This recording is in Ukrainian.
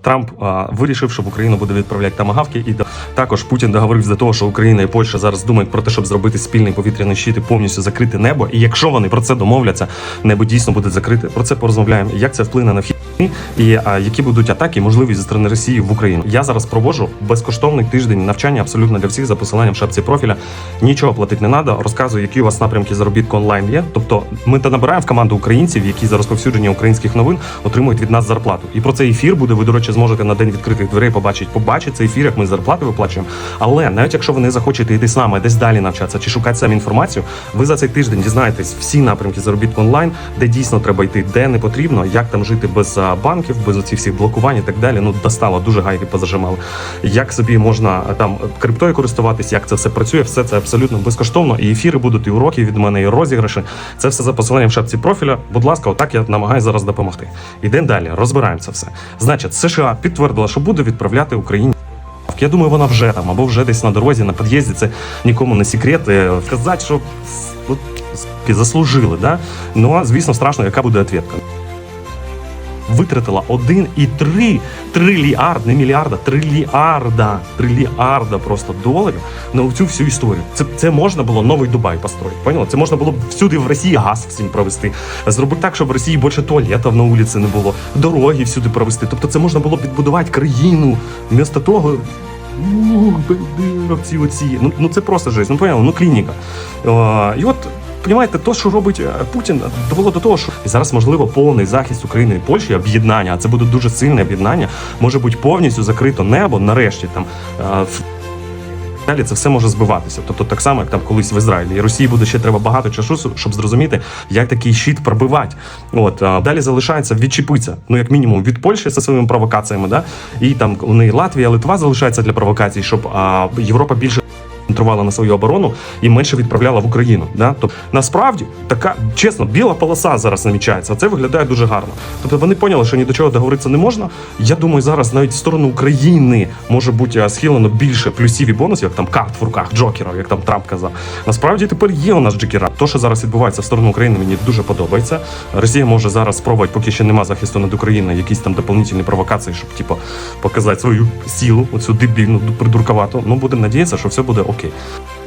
Трамп вирішив, що в Україну буде відправляти тамагавки, і також Путін договорився до того, що Україна і Польща зараз думають про те, щоб зробити спільний повітряний щит і повністю закрити небо. І якщо вони про це домовляться, небо дійсно буде закрите. Про це порозмовляємо. Як це вплине на вхід і а, які будуть атаки, можливі зі сторони Росії в Україну. Я зараз проводжу безкоштовний тиждень навчання абсолютно для всіх за посиланням в шапці профіля. Нічого платити не треба. Розказую, які у вас напрямки заробітку онлайн є. Тобто, ми та набираємо в команду українців, які за розповсюдження українських новин отримують від нас зарплату. І про цей ефір буде. Ви, зможете на день відкритих дверей побачити. Побачити цей ефір, як ми зарплати виплачуємо. Але навіть якщо ви не захочете йти з нами десь далі навчатися чи шукати самі інформацію, ви за цей тиждень дізнаєтесь всі напрямки заробітку онлайн, де дійсно треба йти, де не потрібно, як там жити без банків, без оцих всіх блокувань і так далі. Ну достало дуже гайки позажимали. Як собі можна там криптою користуватись, як це все працює, все це абсолютно безкоштовно. І ефіри будуть, і уроки від мене, і розіграші. Це все за посиланням в шапці профіля. Будь ласка, отак я намагаюся зараз допомогти. Ідемо далі, розбираємо це все. Значить, США підтвердила, що буде відправляти Україні. Я думаю, вона вже там або вже десь на дорозі, на під'їзді. Це нікому не секрет. Казати, що заслужили, да? Ну, звісно, страшно, яка буде відповідка. Витратила 1,3 трильярд, не мільярда, трильярда, трильярда просто доларів на цю всю історію. Це, це можна було новий Дубай построїти. Поняла? Це можна було всюди в Росії газ всім провести. Зробити так, щоб в Росії більше туалетів на вулиці не було, дороги всюди провести. Тобто це можна було б відбудувати країну. Вмісто того. Ну, бандеровці оці. Ну, ну це просто жесть. Ну поняли, ну клініка. О, і от Понімаєте, то, що робить е, Путін, довело до того, що і зараз можливо повний захист України і Польщі, об'єднання, а це буде дуже сильне об'єднання. Може бути повністю закрито небо. Нарешті там е, далі це все може збиватися. Тобто, так само, як там колись в Ізраїлі. І Росії буде ще треба багато часу, щоб зрозуміти, як такий щит пробивати. От далі залишається відчепитися, ну як мінімум від Польщі зі своїми провокаціями, да і там у Латвія, Литва залишається для провокацій, щоб а, Європа більше контролювала на свою оборону і менше відправляла в Україну. Да? Тобто насправді така чесно, біла полоса зараз намічається. Це виглядає дуже гарно. Тобто вони поняли, що ні до чого договоритися не можна. Я думаю, зараз навіть в сторону України може бути е, схилено більше плюсів і бонусів, як там карт в руках джокерів, як там Трамп казав. Насправді тепер є у нас джокера. То, що зараз відбувається в сторону України, мені дуже подобається. Росія може зараз спробувати, поки ще нема захисту над Україною, якісь там дополнительні провокації, щоб типу, показати свою силу, оцю дебільну придурковату. Ну будемо надіятися, що все буде окей. Okay.